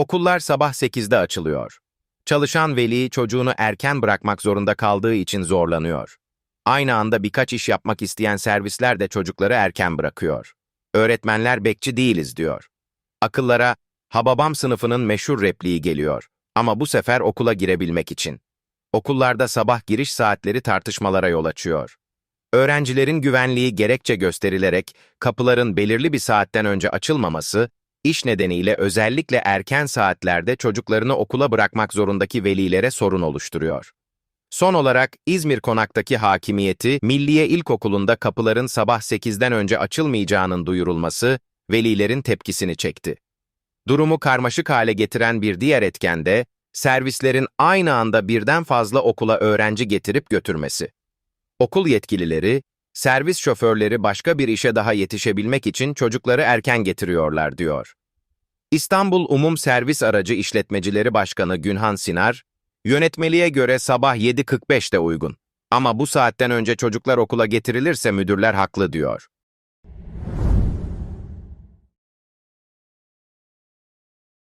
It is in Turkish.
Okullar sabah 8'de açılıyor. Çalışan veli çocuğunu erken bırakmak zorunda kaldığı için zorlanıyor. Aynı anda birkaç iş yapmak isteyen servisler de çocukları erken bırakıyor. Öğretmenler bekçi değiliz diyor. Akıllara Hababam sınıfının meşhur repliği geliyor. Ama bu sefer okula girebilmek için. Okullarda sabah giriş saatleri tartışmalara yol açıyor. Öğrencilerin güvenliği gerekçe gösterilerek kapıların belirli bir saatten önce açılmaması, iş nedeniyle özellikle erken saatlerde çocuklarını okula bırakmak zorundaki velilere sorun oluşturuyor. Son olarak İzmir Konak'taki hakimiyeti, Milliye İlkokulu'nda kapıların sabah 8'den önce açılmayacağının duyurulması, velilerin tepkisini çekti. Durumu karmaşık hale getiren bir diğer etken de, servislerin aynı anda birden fazla okula öğrenci getirip götürmesi. Okul yetkilileri, servis şoförleri başka bir işe daha yetişebilmek için çocukları erken getiriyorlar diyor. İstanbul Umum Servis Aracı İşletmecileri Başkanı Günhan Sinar, yönetmeliğe göre sabah 7.45'te uygun. Ama bu saatten önce çocuklar okula getirilirse müdürler haklı diyor.